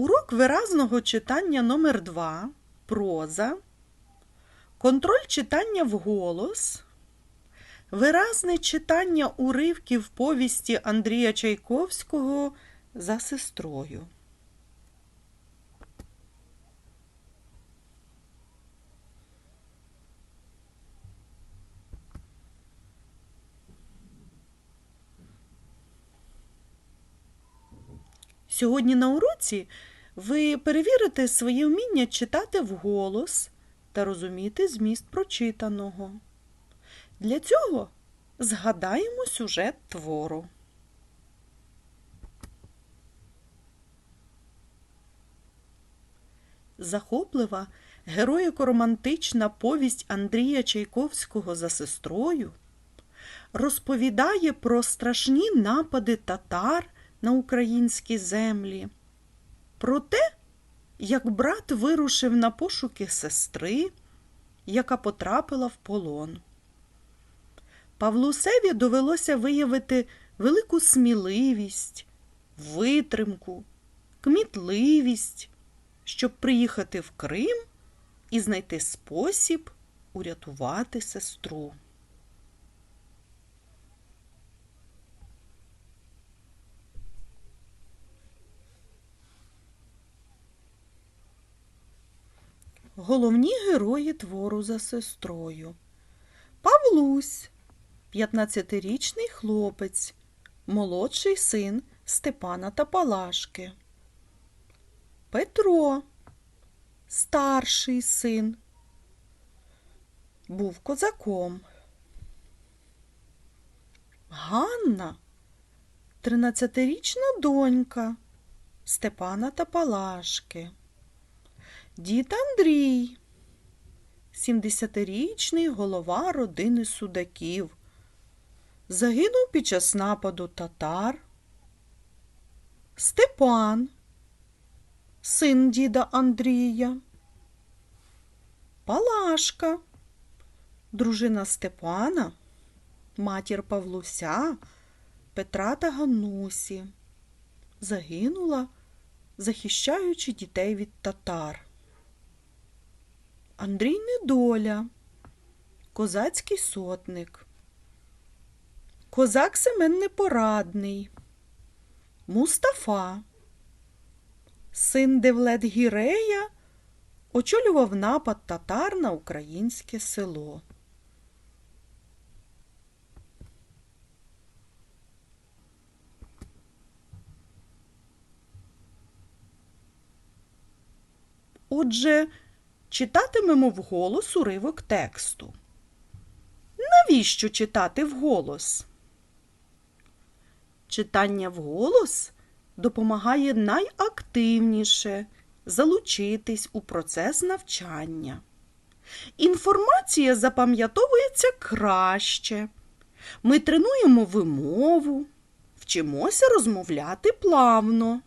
Урок виразного читання номер 2 Проза. Контроль читання вголос. Виразне читання уривків повісті Андрія Чайковського за сестрою. Сьогодні на уроці ви перевірите своє вміння читати вголос та розуміти зміст прочитаного. Для цього згадаємо сюжет твору. Захоплива героїко-романтична повість Андрія Чайковського за сестрою розповідає про страшні напади татар на українські землі, про те, як брат вирушив на пошуки сестри, яка потрапила в полон. Павлусеві довелося виявити велику сміливість, витримку, кмітливість, щоб приїхати в Крим і знайти спосіб урятувати сестру. Головні герої твору за сестрою. Павлусь, 15-річний хлопець, молодший син Степана та Палашки. Петро, старший син, був козаком. Ганна, 13-річна донька Степана та Палашки. Дід Андрій, 70-річний голова родини судаків, загинув під час нападу татар. Степан, син діда Андрія, Палашка, дружина Степана, матір Павлуся, Петра та Ганусі, загинула, захищаючи дітей від татар. Андрій Недоля, козацький сотник, козак Семен Непорадний, Мустафа, син Девлет Гірея, очолював напад татар на українське село. Отже, читатимемо вголос уривок тексту. Навіщо читати вголос? Читання вголос допомагає найактивніше залучитись у процес навчання. Інформація запам'ятовується краще. Ми тренуємо вимову, вчимося розмовляти плавно.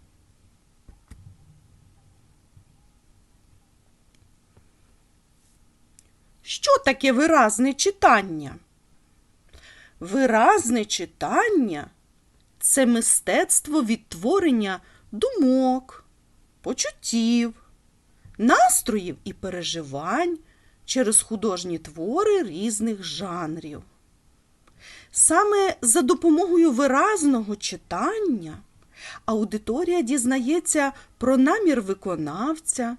Що таке виразне читання? Виразне читання це мистецтво відтворення думок, почуттів, настроїв і переживань через художні твори різних жанрів. Саме за допомогою виразного читання аудиторія дізнається про намір виконавця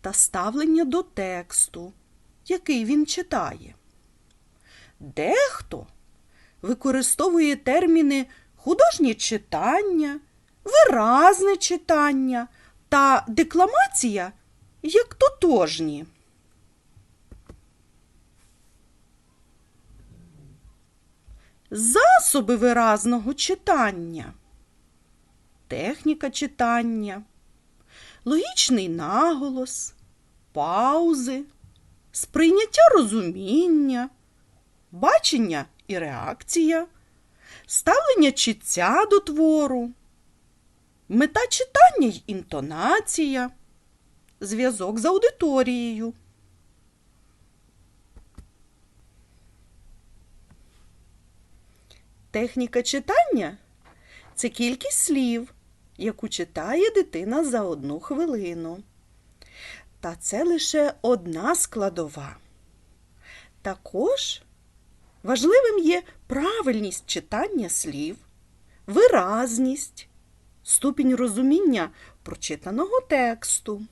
та ставлення до тексту який він читає. Дехто використовує терміни художнє читання, виразне читання та декламація як тотожні. Засоби виразного читання, техніка читання, логічний наголос, паузи, сприйняття розуміння, бачення і реакція, ставлення читця до твору, мета читання й інтонація, зв'язок з аудиторією. Техніка читання це кількість слів, яку читає дитина за одну хвилину. Та це лише одна складова. Також важливим є правильність читання слів, виразність, ступінь розуміння прочитаного тексту.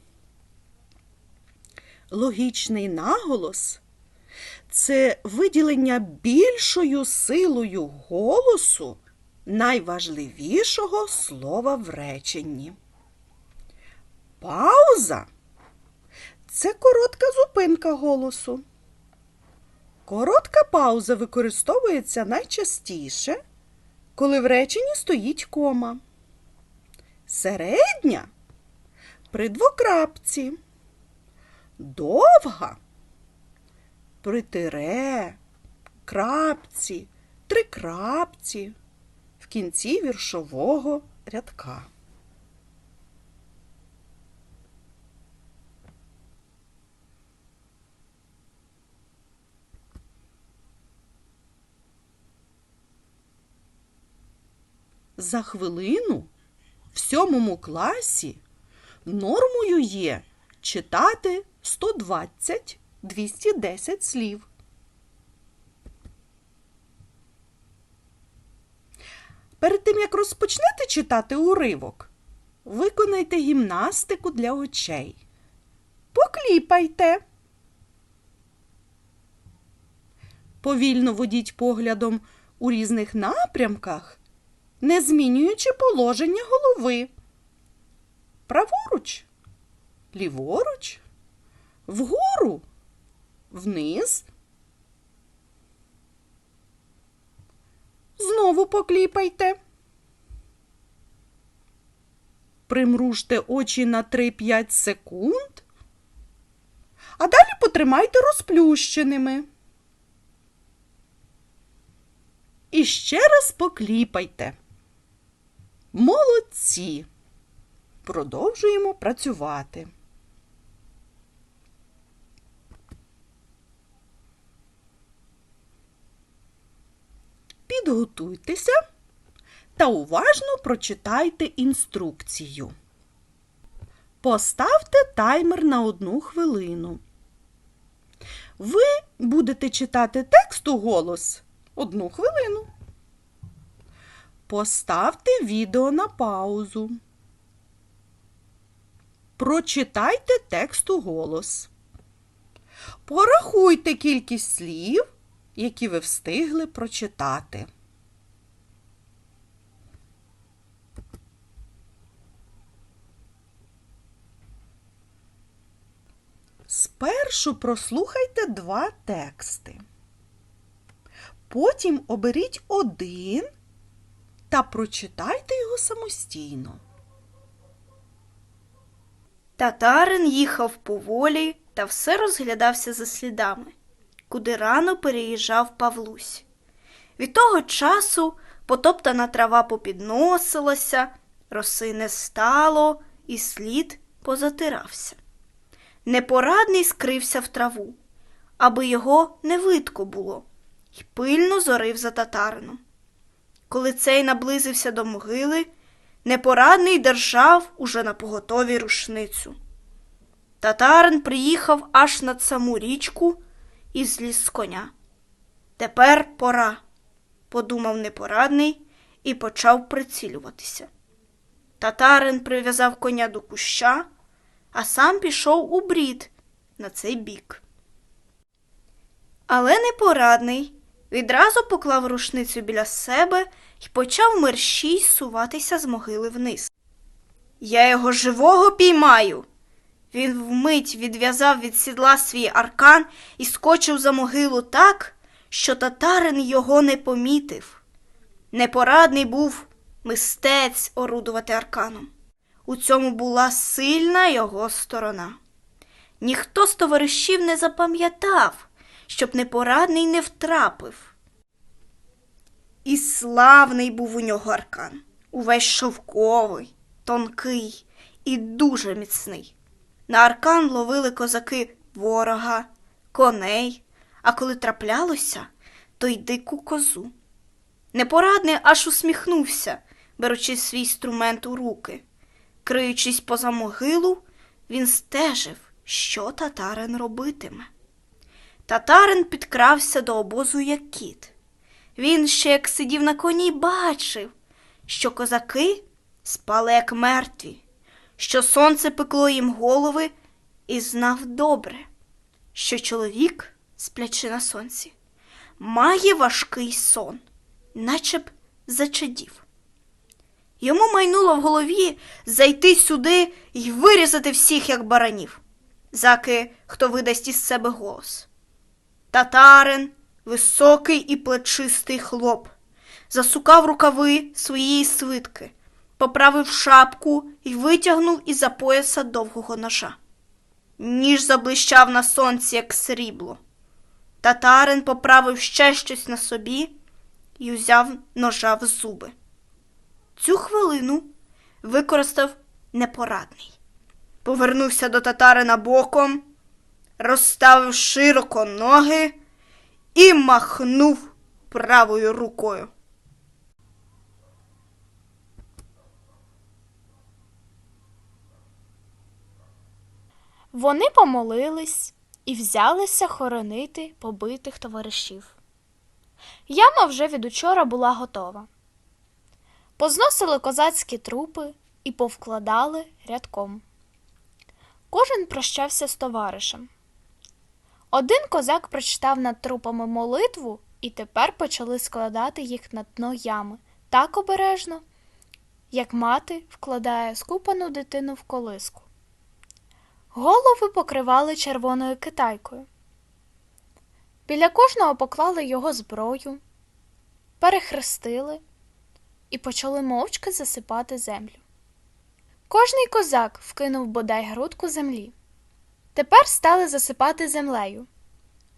Логічний наголос це виділення більшою силою голосу найважливішого слова в реченні. Пауза це коротка зупинка голосу. Коротка пауза використовується найчастіше, коли в реченні стоїть кома. Середня при двокрапці. Довга при тире, крапці, трикрапці в кінці віршового рядка. За хвилину в сьомому класі нормою є читати 120-210 слів. Перед тим, як розпочнете читати уривок, виконайте гімнастику для очей. Покліпайте. Повільно водіть поглядом у різних напрямках, не змінюючи положення голови. Праворуч, ліворуч, вгору, вниз. Знову покліпайте. Примружте очі на 3-5 секунд, а далі потримайте розплющеними. І ще раз покліпайте. Молодці. Продовжуємо працювати. Підготуйтеся та уважно прочитайте інструкцію. Поставте таймер на одну хвилину. Ви будете читати текст у голос одну хвилину. Поставте відео на паузу. Прочитайте текст у голос. Порахуйте кількість слів, які ви встигли прочитати. Спершу прослухайте два тексти. Потім оберіть один та прочитайте його самостійно. Татарин їхав поволі та все розглядався за слідами, куди рано переїжджав Павлусь. Від того часу потоптана трава попідносилася, роси не стало, і слід позатирався. Непорадний скрився в траву, аби його не видко було, й пильно зорив за татарином. Коли цей наблизився до могили, непорадний держав уже на поготові рушницю. Татарин приїхав аж над саму річку і зліз з коня. Тепер пора, подумав непорадний і почав прицілюватися. Татарин прив'язав коня до куща, а сам пішов у брід на цей бік. Але непорадний відразу поклав рушницю біля себе і почав мерщій суватися з могили вниз. Я його живого піймаю. Він вмить відв'язав від сідла свій аркан і скочив за могилу так, що татарин його не помітив. Непорадний був мистець орудувати арканом. У цьому була сильна його сторона. Ніхто з товаришів не запам'ятав, щоб непорадний не втрапив. І славний був у нього аркан, увесь шовковий, тонкий і дуже міцний. На аркан ловили козаки ворога, коней, а коли траплялося, то й дику козу. Непорадний аж усміхнувся, беручи свій інструмент у руки. Криючись поза могилу, він стежив, що татарин робитиме. Татарин підкрався до обозу як кіт. Він ще як сидів на коні, бачив, що козаки спали як мертві, що сонце пекло їм голови, і знав добре, що чоловік, сплячи на сонці, має важкий сон, наче б зачадів. Йому майнуло в голові зайти сюди і вирізати всіх, як баранів, заки хто видасть із себе голос. Татарин, високий і плечистий хлоп, засукав рукави своєї свитки, поправив шапку і витягнув із-за пояса довгого ножа. Ніж заблищав на сонці, як срібло. Татарин поправив ще щось на собі і узяв ножа в зуби. Цю хвилину використав непорадний. Повернувся до татарина боком, розставив широко ноги і махнув правою рукою. Вони помолились і взялися хоронити побитих товаришів. Яма вже від учора була готова. Позносили козацькі трупи і повкладали рядком. Кожен прощався з товаришем. Один козак прочитав над трупами молитву, і тепер почали складати їх на дно ями так обережно, як мати вкладає скупану дитину в колиску. Голови покривали червоною китайкою. Біля кожного поклали його зброю, перехрестили і почали мовчки засипати землю. Кожний козак вкинув бодай грудку землі. Тепер стали засипати землею,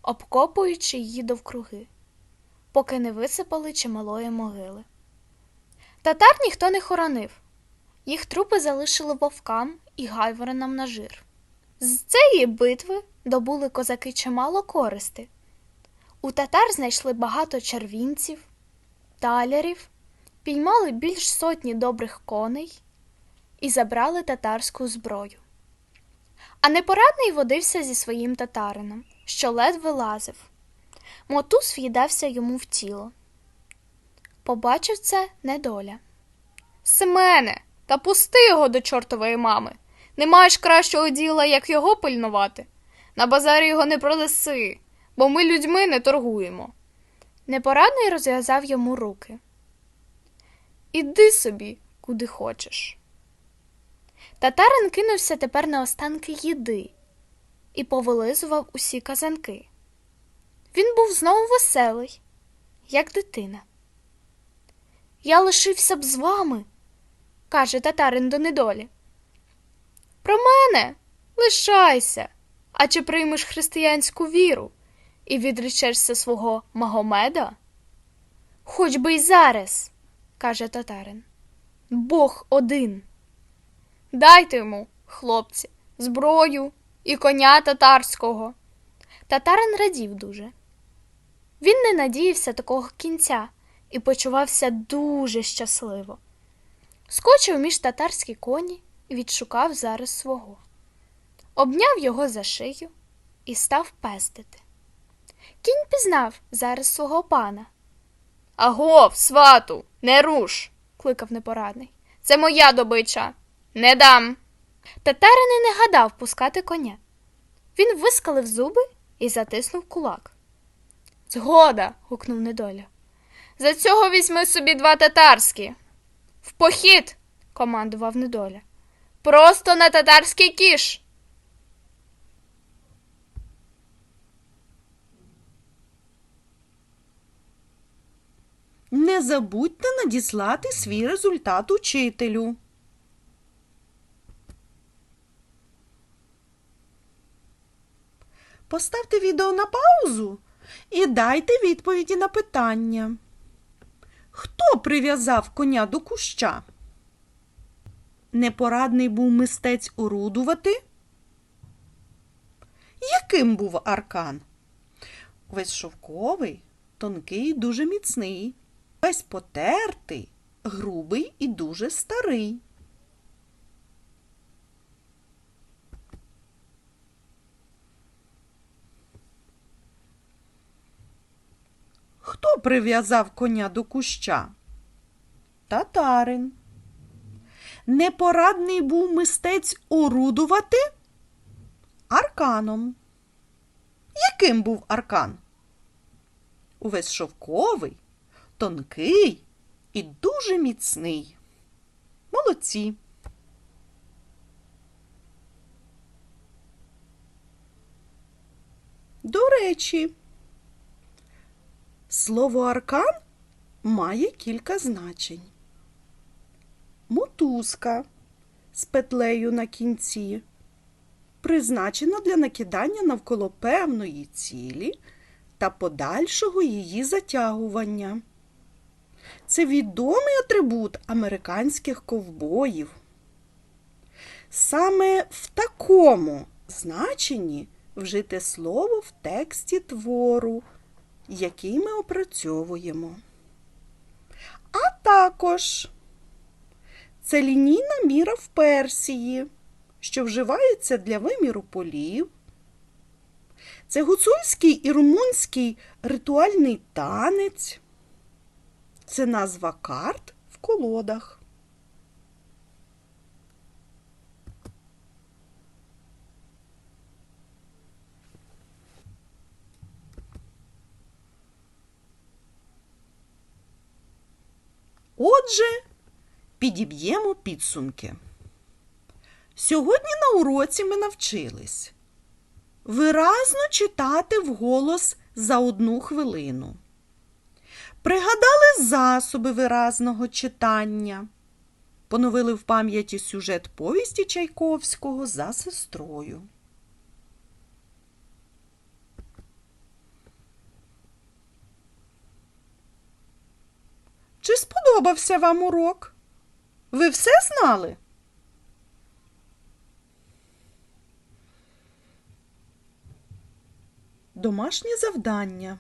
обкопуючи її довкруги, поки не висипали чималої могили. Татар ніхто не хоронив, їх трупи залишили вовкам і гайворонам на жир. З цієї битви добули козаки чимало користи. У татар знайшли багато червінців, талярів, піймали більш сотні добрих коней і забрали татарську зброю. А непорадний водився зі своїм татарином, що ледве лазив. Мотус в'їдався йому в тіло. Побачив це недоля. Семене, та пусти його до чортової мами. Не маєш кращого діла, як його пильнувати. На базарі його не продаси, бо ми людьми не торгуємо. Непорадний розв'язав йому руки. Іди собі, куди хочеш. Татарин кинувся тепер на останки їди і повилизував усі казанки. Він був знову веселий, як дитина. Я лишився б з вами, каже татарин до недолі. Про мене лишайся. А чи приймеш християнську віру і відречешся свого Магомеда? Хоч би й зараз, каже татарин. Бог один. Дайте йому, хлопці, зброю і коня татарського. Татарин радів дуже. Він не надіявся такого кінця і почувався дуже щасливо. Скочив між татарські коні і відшукав зараз свого. Обняв його за шию і став пестити. Кінь пізнав зараз свого пана. Агов, свату, не руш, кликав непорадний. Це моя добича. Не дам. Татарин і не гадав пускати коня. Він вискалив зуби і затиснув кулак. Згода. гукнув недоля. За цього візьми собі два татарські. В похід, командував недоля. Просто на татарський кіш. Не забудьте надіслати свій результат учителю. Поставте відео на паузу і дайте відповіді на питання. Хто прив'язав коня до куща? Непорадний був мистець орудувати? Яким був аркан? Весь шовковий, тонкий, дуже міцний, весь потертий, грубий і дуже старий. Хто прив'язав коня до куща? Татарин. Непорадний був мистець орудувати арканом. Яким був аркан? Увесь шовковий, тонкий і дуже міцний. Молодці. До речі, слово аркан має кілька значень. Мотузка з петлею на кінці призначена для накидання навколо певної цілі та подальшого її затягування. Це відомий атрибут американських ковбоїв. Саме в такому значенні вжите слово в тексті твору, який ми опрацьовуємо. А також це лінійна міра в Персії, що вживається для виміру полів. Це гуцульський і румунський ритуальний танець. Це назва карт в колодах. Отже, підіб'ємо підсумки. Сьогодні на уроці ми навчились виразно читати вголос за одну хвилину. Пригадали засоби виразного читання. Поновили в пам'яті сюжет повісті Чайковського за сестрою. Чи сподобався вам урок? Ви все знали? Домашнє завдання.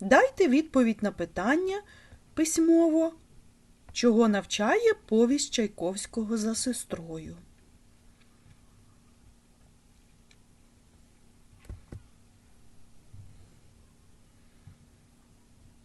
Дайте відповідь на питання письмово, чого навчає повість Чайковського за сестрою.